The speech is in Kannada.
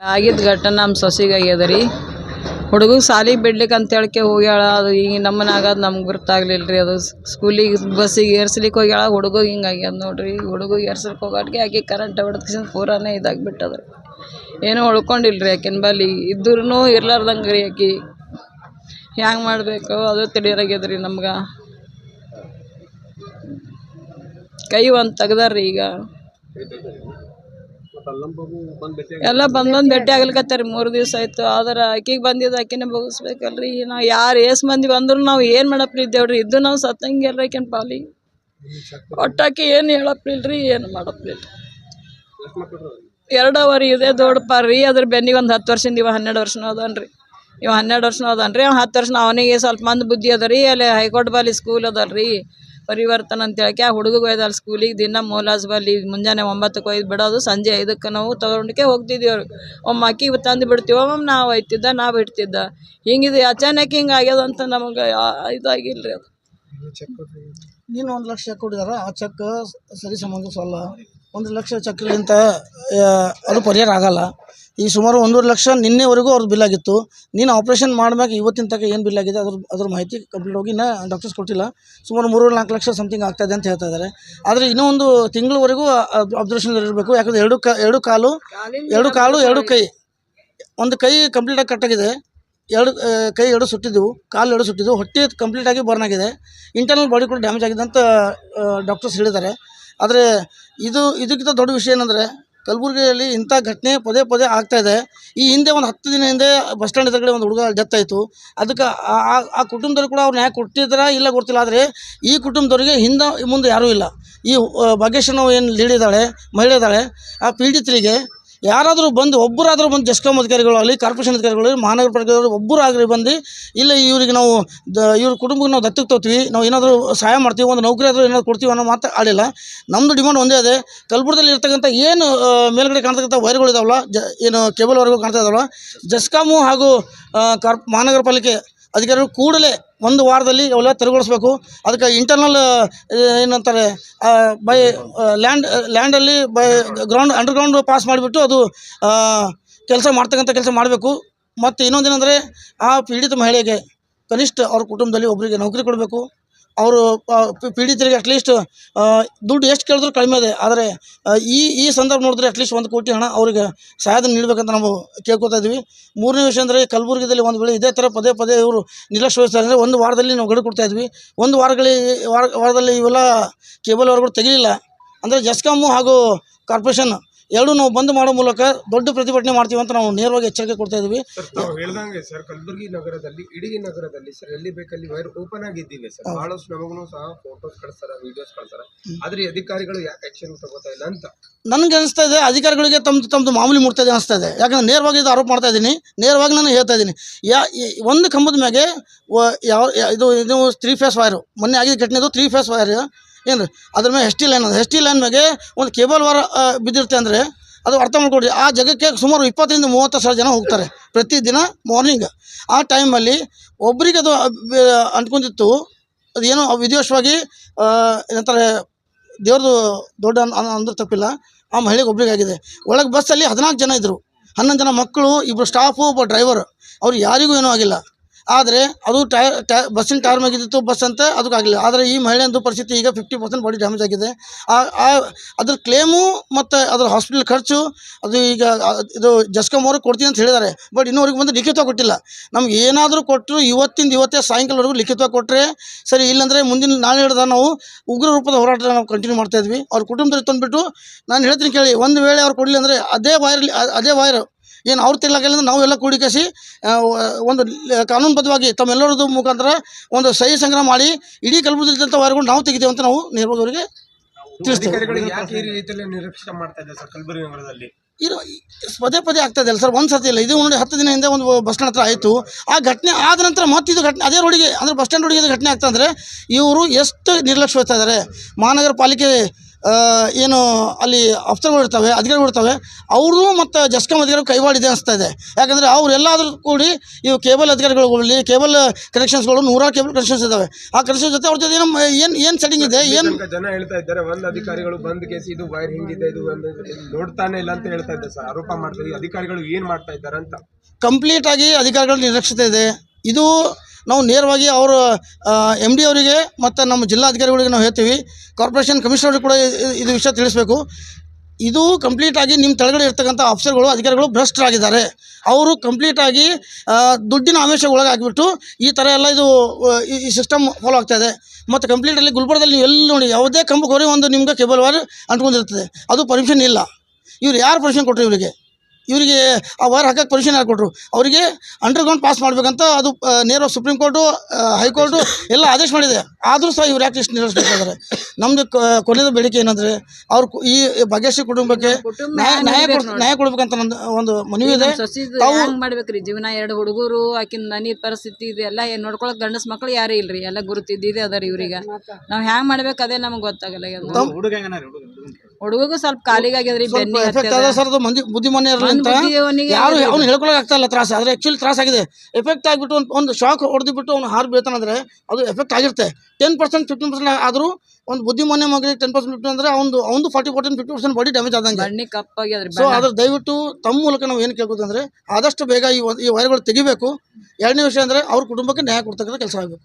ಆಗಿದ್ದ ಘಟನೆ ನಮ್ಮ ಸೊಸಿಗೆ ಆಗ್ಯದ ರೀ ಹುಡುಗ ಸಾಲಿಗೆ ಬಿಡ್ಲಿಕ್ಕೆ ಅಂತ ಹೇಳ್ಕೆ ಹೋಗ್ಯಾಳ, ಅದು ಈಗ ನಮ್ಮನ ಆಗೋದು ನಮ್ಗೆ ಗೊತ್ತಾಗ್ಲಿಲ್ಲ ರೀ ಅದು ಸ್ಕೂಲಿಗೆ ಬಸ್ಸಿಗೆ ಏರ್ಸ್ಲಿಕ್ಕೆ ಹೋಗ್ಯಾಳ ಹುಡುಗ ಹಿಂಗೆ ಆಗ್ಯದ ನೋಡ್ರಿ. ಹುಡುಗ ಏರ್ಸ್ಲಿಕ್ಕೆ ಹೋಗಾಡ್ಗೆ ಆಕೆ ಕರೆಂಟ್ ಹೊಡೆದ ಪೂರಾನೇ ಇದಾಗ್ಬಿಟ್ಟದ ಏನೂ ಉಳ್ಕೊಂಡಿಲ್ಲ ರೀ ಆಕಿನ ಬಲ್ಲಿ. ಇದ್ರೂ ಇರ್ಲಾರ್ದಂಗೆ ರೀ ಆಕೆ. ಹ್ಯಾಂಗೆ ಮಾಡಬೇಕು, ಅದು ತಿಳಿಯರಾಗ್ಯದ ರೀ ನಮ್ಗೆ. ಕೈ ಒಂದು ತೆಗ್ದಾರ್ರಿ ಈಗ. ಎಲ್ಲ ಬಂದ್ ಬಂದ್ ಭೇಟಿ ಆಗ್ಲಿಕತ್ತಾರಿ, ಮೂರು ದಿವಸ ಆಯ್ತು. ಆದ್ರೆ ಆಕಿಗೆ ಬಂದಿದ್ದು ಆಕಿನೇ ಮುಗಿಸ್ಬೇಕಲ್ರಿ. ನಾವು ಯಾರು ಏಸ್ ಮಂದಿ ಬಂದ್ರು ನಾವು ಏನು ಮಾಡಪ್ಲಿದ್ದೇವ್ರಿ ಇದ್ದು ನಾವು ಸತ್ತಂಗಿಲ್ಲ ಪಾಲಿ. ಒಟ್ಟಾಕಿ ಏನು ಹೇಳಪ್ಲಿಲ್ರಿ ಏನು ಮಾಡಪ್ಲಿಲ್ಲ ಎರಡವರಿ ಇದೆ ದೊಡ್ಡ ರೀ ಅದ್ರ ಬೆನ್ನಿಗೆ ಒಂದು ಹತ್ತು ವರ್ಷದಿಂದ ಇವ ಹನ್ನೆರಡು ವರ್ಷನೂ ಅದಾನ್ರಿ. ಇವ ಹನ್ನೆರಡು ವರ್ಷನೂ ಅದಾನ್ರಿ. ಅವ ಹತ್ತು ವರ್ಷ ಅವನಿಗೆ ಸ್ವಲ್ಪ ಮಂದಿ ಬುದ್ಧಿ ಅದ ಅಲ್ಲಿ ಹೈಕೋರ್ಟ್ ಬಾಲಿ ಸ್ಕೂಲ್ ಅದಲ್ರಿ. ಪರಿವರ್ತನ ಅಂತ ಹೇಳಕ್ಕೆ ಆ ಹುಡುಗಗೆ ಒಯ್ದಲ್ಲ ಸ್ಕೂಲಿಗೆ ದಿನ ಮೋಲಾಸ್ ಬಲ್ಲಿ ಮುಂಜಾನೆ ಒಂಬತ್ತಕ್ಕೆ ಒಯ್ದು ಬಿಡೋದು, ಸಂಜೆ ಐದಕ್ಕೆ ನಾವು ತಗೊಂಡ್ಕೆ ಹೋಗ್ತಿದ್ವಿ ಅವ್ರು. ಒಮ್ಮೆ ಅಕ್ಕಿ ತಂದು ಬಿಡ್ತೀವಿ ಒಮ್ಮ ನಾವು ಒಯ್ತಿದ್ದ ನಾವು ಬಿಡ್ತಿದ್ದ ಹಿಂಗಿದೆ ಅಚಾನಕ್ ಹಿಂಗೆ ಆಗ್ಯದಂತ ನಮಗೆ ಇದಾಗಿಲ್ಲ ರೀ ಅದು. ನೀನು ಒಂದು ಲಕ್ಷ ಕೊಟ್ಟಿದಾರ, ಆ ಚೆಕ್ ಸರಿ ಸಂಬಂಧಿಸಲ್ಲ. ಒಂದು ಲಕ್ಷ ಚೆಕ್ಲಿಂತ ಅದು ಪರಿಹಾರ ಆಗಲ್ಲ. ಈ ಸುಮಾರು ಒಂದೂವರೆ ಲಕ್ಷ ನಿನ್ನೆವರೆಗೂ ಅವ್ರದ್ದು ಬಿಲ್ ಆಗಿತ್ತು ನೀನು ಆಪ್ರೇಷನ್ ಮಾಡಿದಾಗ ಇವತ್ತಿನ ತನಕ ಏನು ಬಿಲ್ ಆಗಿದೆ ಅದ್ರ ಅದ್ರ ಮಾಹಿತಿ ಕಂಪ್ಲೀಟ್ ಹೋಗಿ ಇನ್ನೂ ಡಾಕ್ಟರ್ಸ್ ಕೊಟ್ಟಿಲ್ಲ ಸುಮಾರು ಮೂರು ನಾಲ್ಕು ಲಕ್ಷ ಸಮಥಿಂಗ್ ಆಗ್ತಾಯಿದೆ ಅಂತ ಹೇಳ್ತಾ ಇದ್ದಾರೆ ಆದರೆ ಇನ್ನೂ ಒಂದು ತಿಂಗಳವರೆಗೂ ಅಬ್ಸರ್ವೇಷನ್ ಇರಬೇಕು. ಯಾಕಂದರೆ ಎರಡು ಕ ಎರಡು ಕಾಲು ಎರಡು ಕಾಲು ಎರಡು ಕೈ. ಒಂದು ಕೈ ಕಂಪ್ಲೀಟಾಗಿ ಕಟ್ಟಾಗಿದೆ ಎರಡು ಕೈ ಎರಡು ಸುಟ್ಟಿದ್ದವು ಕಾಲು ಎರಡು ಸುಟ್ಟಿದ್ದವು ಹೊಟ್ಟೆ ಕಂಪ್ಲೀಟಾಗಿ ಬರ್ನ್ ಆಗಿದೆ. ಇಂಟರ್ನಲ್ ಬಾಡಿ ಕೂಡ ಡ್ಯಾಮೇಜ್ ಆಗಿದೆ ಅಂತ ಡಾಕ್ಟರ್ಸ್ ಹೇಳಿದ್ದಾರೆ. ಆದರೆ ಇದು ಇದಕ್ಕಿಂತ ದೊಡ್ಡ ವಿಷಯ ಏನಂದರೆ ಕಲಬುರಗಿಯಲ್ಲಿ ಇಂಥ ಘಟನೆ ಪದೇ ಪದೇ ಆಗ್ತಾ ಇದೆ. ಈ ಹಿಂದೆ ಒಂದು ಹತ್ತು ದಿನ ಹಿಂದೆ ಬಸ್ ಸ್ಟ್ಯಾಂಡ್ ಎದುರುಗಡೆ ಒಂದು ಹುಡುಗ ಡೆತ್ ಆಯಿತು. ಅದಕ್ಕೆ ಆ ಕುಟುಂಬದವ್ರು ಕೂಡ ಅವ್ರು ನ್ಯಾಯ ಕೊಟ್ಟಿದ್ದಾರಾ ಇಲ್ಲ ಗೊತ್ತಿಲ್ಲ. ಆದರೆ ಈ ಕುಟುಂಬದವರಿಗೆ ಹಿಂದೆ ಮುಂದೆ ಯಾರೂ ಇಲ್ಲ. ಈ ಭಾಗ್ಯಶ್ರೀ ಏನು ಲೀಡ್ ಇದ್ದಾಳೆ, ಮಹಿಳೆ ಇದ್ದಾಳೆ, ಆ ಪೀಡಿತರಿಗೆ ಯಾರಾದರೂ ಬಂದು ಒಬ್ಬರಾದರೂ ಬಂದು ಜಸ್ಕಾಮ್ ಅಧಿಕಾರಿಗಳಾಗಲಿ ಕಾರ್ಪೊರೇಷನ್ ಅಧಿಕಾರಿಗಳು ಮಹಾನಗರ ಪಾಲಿಕೆಗಳು ಒಬ್ಬರು ಆಗಲಿ ಬಂದು ಇಲ್ಲ ಇವರಿಗೆ ನಾವು ದ ಇವ್ರ ಕುಟುಂಬಕ್ಕೆ ನಾವು ದತ್ತಕ್ಕೆ ತೋತೀವಿ ನಾವು ಏನಾದರೂ ಸಹಾಯ ಮಾಡ್ತೀವಿ ಒಂದು ನೌಕರಿ ಆದರೂ ಏನಾದರೂ ಕೊಡ್ತೀವಿ ಅನ್ನೋ ಮಾತು ಆಡಿಲ್ಲ. ನಮ್ಮದು ಡಿಮಾಂಡ್ ಒಂದೇ ಅದೇ ಕಲಬುರದಲ್ಲಿ ಇರ್ತಕ್ಕಂಥ ಏನು ಮೇಲ್ಗಡೆ ಕಾಣ್ತಕ್ಕಂಥ ವೈರ್ಗಳು ಇದಾವಲ್ಲ ಜ ಏನು ಕೇಬಲ್ ವೈರ್ಗಳು ಕಾಣ್ತಾ ಇದಾವಲ್ಲ ಜಸ್ಕಾಮು ಹಾಗೂ ಆ, ಕಾರ್ಪ್ ಮಹಾನಗರ ಪಾಲಿಕೆ ಅಧಿಕಾರಿಗಳು ಕೂಡಲೇ ಒಂದು ವಾರದಲ್ಲಿ ಅವೆಲ್ಲ ತೆರವುಗೊಳಿಸ್ಬೇಕು. ಅದಕ್ಕೆ ಇಂಟರ್ನಲ್ ಏನಂತಾರೆ ಬೈ ಲ್ಯಾಂಡ್ ಲ್ಯಾಂಡಲ್ಲಿ ಬೈ ಗ್ರೌಂಡ್ ಅಂಡರ್ಗ್ರೌಂಡ್ ಪಾಸ್ ಮಾಡಿಬಿಟ್ಟು ಅದು ಕೆಲಸ ಮಾಡ್ತಕ್ಕಂಥ ಕೆಲಸ ಮಾಡಬೇಕು. ಮತ್ತು ಇನ್ನೊಂದೇನೆಂದರೆ, ಆ ಪೀಡಿತ ಮಹಿಳೆಗೆ ಕನಿಷ್ಠ ಅವ್ರ ಕುಟುಂಬದಲ್ಲಿ ಒಬ್ಬರಿಗೆ ನೌಕರಿ ಕೊಡಬೇಕು. ಅವರು ಪೀಡಿತರಿಗೆ ಅಟ್ಲೀಸ್ಟ್ ದುಡ್ಡು ಎಷ್ಟು ಕೇಳಿದ್ರು ಕಡಿಮೆ ಇದೆ ಆದರೆ ಈ ಈ ಸಂದರ್ಭ ನೋಡಿದ್ರೆ ಅಟ್ಲೀಸ್ಟ್ ಒಂದು ಕೋಟಿ ಹಣ ಅವರಿಗೆ ಸಹಾಯಧನ ನೀಡಬೇಕಂತ ನಾವು ಕೇಳ್ಕೊತಾ ಇದ್ವಿ ಮೂರನೇ ವಿಷಯ ಅಂದರೆ ಕಲಬುರಗಿದಲ್ಲಿ ಒಂದು ವೇಳೆ ಇದೇ ಥರ ಪದೇ ಪದೇ ಇವರು ನಿರ್ಲಕ್ಷ್ಯ ವಹಿಸ್ತಾರೆ ಅಂದರೆ ಒಂದು ವಾರದಲ್ಲಿ ನಾವು ಗಡಿ ಕೊಡ್ತಾ ಇದ್ವಿ. ಒಂದು ವಾರಗಳಲ್ಲಿ ವಾರ, ವಾರದಲ್ಲಿ ಇವೆಲ್ಲ ಕೇಬಲ್ ಅವರುಗಳು ತೆಗಿಲಿಲ್ಲ. ಅಂದರೆ ಜಸ್ಕಾಮು ಹಾಗೂ ಕಾರ್ಪೊರೇಷನ್ ಎರಡೂ ನಾವು ಬಂದ್ ಮಾಡೋ ಮೂಲಕ ದೊಡ್ಡ ಪ್ರತಿಭಟನೆ ಮಾಡ್ತೀವಿ ಅಂತ ನಾವು ನೇರವಾಗಿ ಎಚ್ಚರಿಕೆ ಕೊಡ್ತಾ ತಾವು ಹೇಳ್ದಂಗೆ ಸರ್ ಕಲಬುರಗಿ ನಗರದಲ್ಲಿ ಇಡೀ ನಗರದಲ್ಲಿ ಸರ್ ಎಲ್ಲಿ ಬೇಕಲ್ಲಿ ವೈರ್ ಓಪನ್ ಆಗಿದ್ದೀವಿ ಸರ್. ಬಹಳಷ್ಟು ನಮಗೂ ಸಹ ಫೋಟೋಸ್ ಕಳಿಸ್ತಾರ ವಿಡಿಯೋಸ್ ಕಳಿಸ್ತಾರ. ಆದ್ರೆ ಅಧಿಕಾರಿಗಳು ಯಾಕೆ ಆಕ್ಷನ್ ತಗೋತಾ ಇಲ್ಲ ಅಂತ? ನನಗೆ ಅನಿಸ್ತಾ ಇದೆ ಅಧಿಕಾರಿಗಳಿಗೆ ತಮ್ಮದು ತಮ್ಮದು ಮಾಮೂಲಿ ಮುಟ್ತಾ ಇದೆ ಅನಿಸ್ತಾ ಇದೆ. ಯಾಕಂದ್ರೆ ನೇರವಾಗಿ ಇದು ಆರೋಪ ಮಾಡ್ತಾ ಇದ್ದೀನಿ. ನೇರವಾಗಿ ನಾನು ಹೇಳ್ತಾ ಇದ್ದೀನಿ. ಯಾ ಒಂದು ಕಂಬದ ಮ್ಯಾಗೆ ಯಾವ ಇದು ಇದು ತ್ರೀ ಫೇಸ್ ವೈರು ಮೊನ್ನೆ ಆಗಿದ್ದ ಘಟನೆ ಇದು ತ್ರೀ ಫೇಸ್ ವೈರ್ ಏನು ಅದ್ರ ಮೇಲೆ ಎಸ್ ಟಿ ಲೈನ್ ಅದು. ಎಸ್ ಟಿ ಲೈನ್ ಮ್ಯಾಗೆ ಒಂದು ಕೇಬಲ್ ವಾರ ಬಿದ್ದಿರುತ್ತೆ ಅಂದರೆ ಅದು ಅರ್ಥ ಮಾಡ್ಕೊಡ್ರಿ ಆ ಜಾಗಕ್ಕೆ ಸುಮಾರು ಇಪ್ಪತ್ತರಿಂದ ಮೂವತ್ತು ಸಾವಿರ ಜನ ಹೋಗ್ತಾರೆ ಪ್ರತಿದಿನ ಮಾರ್ನಿಂಗ್ ಆ ಟೈಮಲ್ಲಿ ಒಬ್ರಿಗೆ ಅದು ಅಹ್, ಅಂಟ್ಕೊಂಡಿತ್ತು. ಅದೇನೋ ವಿಧಿವಶವಾಗಿ ಏನಂತಾರೆ ದೇವ್ರದ್ದು ದೊಡ್ಡ ಅಂದ್ರೆ ತಪ್ಪಿಲ್ಲ. ಆ ಮಹಿಳೆಗೆ ಒಬ್ರಿಗೆ ಆಗಿದೆ. ಒಳಗೆ ಬಸ್ಸಲ್ಲಿ ಹದಿನಾಲ್ಕು ಜನ ಇದ್ದರು ಹನ್ನೊಂದು ಜನ ಮಕ್ಕಳು ಇಬ್ಬರು ಸ್ಟಾಫು ಒಬ್ಬ ಡ್ರೈವರ್ ಅವ್ರು ಯಾರಿಗೂ ಏನೂ ಆಗಿಲ್ಲ. ಆದರೆ ಅದು ಟೈರ್ ಟೈ ಬಸ್ಸಿನ ಟೈರ್ ಮ್ಯಾಗಿದ್ದಿತ್ತು, ಬಸ್ ಅಂತ ಅದಕ್ಕಾಗಲಿಲ್ಲ ಆದರೆ ಈ ಮಹಿಳೆಯಂದು ಪರಿಸ್ಥಿತಿ ಈಗ ಫಿಫ್ಟಿ ಪರ್ಸೆಂಟ್ ಬಾಡಿ ಡ್ಯಾಮೇಜ್ ಆಗಿದೆ. ಆ ಅದ್ರ ಕ್ಲೇಮು ಮತ್ತು ಅದ್ರ ಹಾಸ್ಪಿಟಲ್ ಖರ್ಚು, ಅದು ಈಗ ಇದು ಜಸ್ಕಮ್ ಅವ್ರಿಗೆ ಕೊಡ್ತೀನಿ ಅಂತ ಹೇಳಿದ್ದಾರೆ. ಬಟ್ ಇನ್ನೂವರೆಗೆ ಬಂದು ಲಿಖಿತ ಕೊಟ್ಟಿಲ್ಲ. ನಮ್ಗೆ ಏನಾದರೂ ಕೊಟ್ಟರು ಇವತ್ತಿಂದ ಇವತ್ತೇ ಸಾಯಂಕಾಲವರೆಗೂ ಲಿಖಿತ ಕೊಟ್ಟರೆ ಸರಿ, ಇಲ್ಲಾಂದರೆ ಮುಂದಿನ ನಾಳೆ ಹಿಡ್ದ ನಾವು ಉಗ್ರ ರೂಪದ ಹೋರಾಟ ನಾವು ಕಂಟಿನ್ಯೂ ಮಾಡ್ತಾ ಇದ್ವಿ. ಅವ್ರ ಕುಟುಂಬದಲ್ಲಿ ತಂದುಬಿಟ್ಟು, ನಾನು ಹೇಳ್ತೀನಿ ಕೇಳಿ, ಒಂದು ವೇಳೆ ಅವ್ರು ಕೊಡಲಿ ಅಂದರೆ ಅದೇ ವೈರಲ್ಲಿ ಅದೇ ವೈರ್ ಏನು ಅವ್ರು ಅಂದ್ರೆ ನಾವೆಲ್ಲ ಕೂಡಿಕಸಿ ಒಂದು ಕಾನೂನುಬದ್ಧವಾಗಿ ತಮ್ಮೆಲ್ಲರದ್ದು ಮುಖಾಂತರ ಒಂದು ಸಹಿ ಸಂಗ್ರಹ ಮಾಡಿ ಇಡೀ ಕಲಬುರಗಿಂತ ವಾರಗಳು ನಾವು ತೆಗಿತೀವಿ ಅಂತ ನಾವು ನೇರವಾಗಿ ಅವರಿಗೆ ಇರೋ ಪದೇ ಪದೇ ಆಗ್ತಾ ಇದೆಯಲ್ಲ ಸರ್ ಒಂದು ಸತಿ ಇಲ್ಲ. ಇದು ನೋಡಿ ಹತ್ತು ದಿನ ಹಿಂದೆ ಒಂದು ಬಸ್ ಸ್ಟ್ಯಾಂಡ್ ಹತ್ರ ಆಯಿತು. ಆ ಘಟನೆ ಆದ ನಂತರ ಮತ್ತೆ ಇದು ಘಟನೆ ಅದೇ ರೋಡಿಗೆ ಅಂದರೆ ಬಸ್ ಸ್ಟ್ಯಾಂಡ್ ರೋಡಿಗೆ ಘಟನೆ ಆಗ್ತಾ ಅಂದರೆ ಇವರು ಎಷ್ಟು ನಿರ್ಲಕ್ಷ್ಯ ಹೋಗ್ತಾ ಇದ್ದಾರೆ. ಮಹಾನಗರ ಪಾಲಿಕೆ ಏನು ಅಲ್ಲಿ ಅಫ್ಸರ್ಗಳು ಇರ್ತವೆ ಅಧಿಕಾರಿಗಳು ಇರ್ತವೆ ಅವ್ರದ್ದು ಮತ್ತು ಜಸ್ಕಮ್ ಅಧಿಕಾರಿಗಳು ಕೈವಾಡಿದೆ ಅನಿಸ್ತಾ ಇದೆ ಯಾಕಂದರೆ ಅವರೆಲ್ಲಾದರೂ ಕೂಡಿ ಇವು ಕೇಬಲ್ ಅಧಿಕಾರಿಗಳು ಕೇಬಲ್ ಕನೆಕ್ಷನ್ಸ್ಗಳು ನೂರಾರು ಕೇಬಲ್ ಕನೆಕ್ಷನ್ಸ್ ಇದ್ದಾವೆ ಆ ಕನೆಕ್ಷನ್ ಜೊತೆ ಅವ್ರ ಜೊತೆ ಏನು ಏನು ಏನು ಸೆಟ್ಟಿಂಗ್ ಇದೆ ಏನು ಜನ ಹೇಳ್ತಾ ಇದ್ದಾರೆ ಒಂದು ಅಧಿಕಾರಿಗಳು ಬಂದ್ ಕೇಸಿ ಇದು ವೈರ್ ಹಿಂಗಿದೆ ಇದು ಒಂದು ನೋಡ್ತಾನೆ ಇಲ್ಲ ಅಂತ ಹೇಳ್ತಾ ಇದ್ದಾರೆ ಸರ್ ಆರೋಪ ಮಾಡ್ತಾರೆ. ಈ ಅಧಿಕಾರಿಗಳು ಏನು ಮಾಡ್ತಾ ಇದ್ದಾರೆ ಅಂತ ಕಂಪ್ಲೀಟಾಗಿ ಅಧಿಕಾರಿಗಳು ಅಧಿಕಾರಿಗಳ ನಿರ್ಲಕ್ಷ್ಯತೆ ಇದೆ. ಇದು ನಾವು ನೇರವಾಗಿ ಅವರು ಎಂ ಡಿ ಅವರಿಗೆ ಮತ್ತು ನಮ್ಮ ಜಿಲ್ಲಾಧಿಕಾರಿಗಳಿಗೆ ನಾವು ಹೇಳ್ತೀವಿ. ಕಾರ್ಪೊರೇಷನ್ ಕಮಿಷನರ್ಗೆ ಕೂಡ ಇದು ವಿಷಯ ತಿಳಿಸ್ಬೇಕು. ಇದು ಕಂಪ್ಲೀಟಾಗಿ ನಿಮ್ಮ ತಳಗಡೆ ಇರ್ತಕ್ಕಂಥ ಆಫೀಸರ್ಗಳು ಅಧಿಕಾರಿಗಳು ಭ್ರಷ್ಟರಾಗಿದ್ದಾರೆ ಅವರು ಕಂಪ್ಲೀಟಾಗಿ ದುಡ್ಡಿನ ಆಮಿಷ ಒಳಗಾಗಿಬಿಟ್ಟು ಈ ಥರ ಎಲ್ಲ ಇದು ಈ- ಸಿಸ್ಟಮ್ ಫಾಲೋ ಆಗ್ತಾ ಇದೆ. ಮತ್ತು ಕಂಪ್ಲೀಟಲ್ಲಿ ಗುಲ್ಬರ್ಗದಲ್ಲಿ ನೀವು ಎಲ್ಲಿ ನೋಡಿ, ಯಾವುದೇ ಹೋರಿ ಒಂದು ನಿಮ್ಗೆ ಕೇಬಲ್ ವೈರ್ ಅಂಟ್ಕೊಂಡಿರ್ತದೆ. ಅದು ಪರ್ಮಿಷನ್ ಇಲ್ಲ. ಇವ್ರು ಯಾರು ಪರ್ಮಿಷನ್ ಕೊಟ್ಟರು ಇವರಿಗೆ? ಇವರಿಗೆ ಆ ವೈರ್ ಹಾಕಕ್ಕೆ ಪರ್ಮಿಷನ್ ಯಾರು ಕೊಟ್ಟರು ಅವರಿಗೆ ಅಂಡರ್ಗ್ರೌಂಡ್ ಪಾಸ್ ಮಾಡಬೇಕಂತ ಅದು ನೇರ ಸುಪ್ರೀಂ ಕೋರ್ಟು ಹೈಕೋರ್ಟು ಎಲ್ಲ ಆದೇಶ ಮಾಡಿದೆ. ಆದರೂ ಸಹ ಇವ್ರು ಯಾಕೆ ಇಷ್ಟು ನಿಲ್ಲಿಸ್ತಾ ಇದ್ದಾರೆ ನಮ್ಮದು ಕೊನೆಯ ಬೇಡಿಕೆ ಏನಂದರೆ ಅವ್ರ ಕು- ಈ ಭಾಗ್ಯಶ್ರೀ ಕುಟುಂಬಕ್ಕೆ ನ್ಯಾಯ ನ್ಯಾಯ ನ್ಯಾಯ ಕೊಡ್ಬೇಕಂತ ನಂದು ಒಂದು ಮನವಿ ಇದೆ. ತಾವು- ಹೆಂಗ್ ಮಾಡ್ಬೇಕ್ರಿ? ಜೀವನ ಎರಡು ಹುಡುಗರು ಆಕಿನ ನನಿ ಪರಿಸ್ಥಿತಿ ಇದೆ ಎಲ್ಲ ಏನ್ ನೋಡ್ಕೊಳಕ್ ಗಂಡಸ್ ಮಕ್ಳು ಯಾರು ಇಲ್ರಿ? ಎಲ್ಲ ಗುರುತಿದ್ದಿದೆ ಅದಾರ ಇವ್ರಿಗೆ. ನಾವು ಹ್ಯಾಂಗ್ ಮಾಡ್ಬೇಕು ಅದೇ ನಮ್ಗೆ ಗೊತ್ತಾಗಲ್ಲ ಹುಡುಗಗೂ ಸ್ವಲ್ಪ ಕಾಲಿಗಾಗಿದ್ರೆ ಬೆನ್ನಿ ಎಫೆಕ್ಟ್ ಆದ ಸರ್ ಅದು ಮಂದಿ ಬುದ್ಧಿಮಾನ್ಯ ಇರಲಿಂತ ಯಾರು ಅವ್ನು ಹೇಳ್ಕೊಳಕ್ ಆಗ್ತಾ ಇಲ್ಲ ತ್ರಾಸ. ಆದ್ರೆ ಆಕ್ಚುಲಿ ತ್ರಾಸ ಆಗಿದೆ. ಎಫೆಕ್ಟ್ ಆಗಿಬಿಟ್ಟು ಒಂದು ಒಂದು ಶಾಕ್ ಹೊಡೆದ್ಬಿಟ್ಟು ಅವ್ನು ಹಾರು ಬೀಳ್ತಾನಂದ್ರೆ ಅದು ಎಫೆಕ್ಟ್ ಆಗಿರುತ್ತೆ. ಟೆನ್ ಪರ್ಸೆಂಟ್ ಫಿಫ್ಟೀನ್ ಪರ್ಸೆಂಟ್ ಆದರೂ ಒಂದು ಬುದ್ಧಿಮಾನ್ಯ ಮಗನಿಗೆ ಟೆನ್ ಪರ್ಸೆಂಟ್ ಫಿಫ್ಟಿ ಅಂದ್ರೆ ಅವ್ನು ಅವ್ನು forty percent fifty percent body damage ಆದಂಗೆ. ಸೊ ಅದ್ರ ದಯವಿಟ್ಟು ತಮ್ಮ ಮೂಲಕ ನಾವು ಏನು ಕೇಳ್ಬೋದು ಅಂದ್ರೆ ಆದಷ್ಟು ಬೇಗ ಈ ಈ ವೈರ್ಗಳು ತೆಗಿಬೇಕು. ಎರಡನೇ ವಿಷಯ ಅಂದ್ರೆ ಅವ್ರ ಕುಟುಂಬಕ್ಕೆ ನ್ಯಾಯ ಕೊಡ್ತಕ್ಕಂಥ ಕೆಲಸ ಆಗಬೇಕು.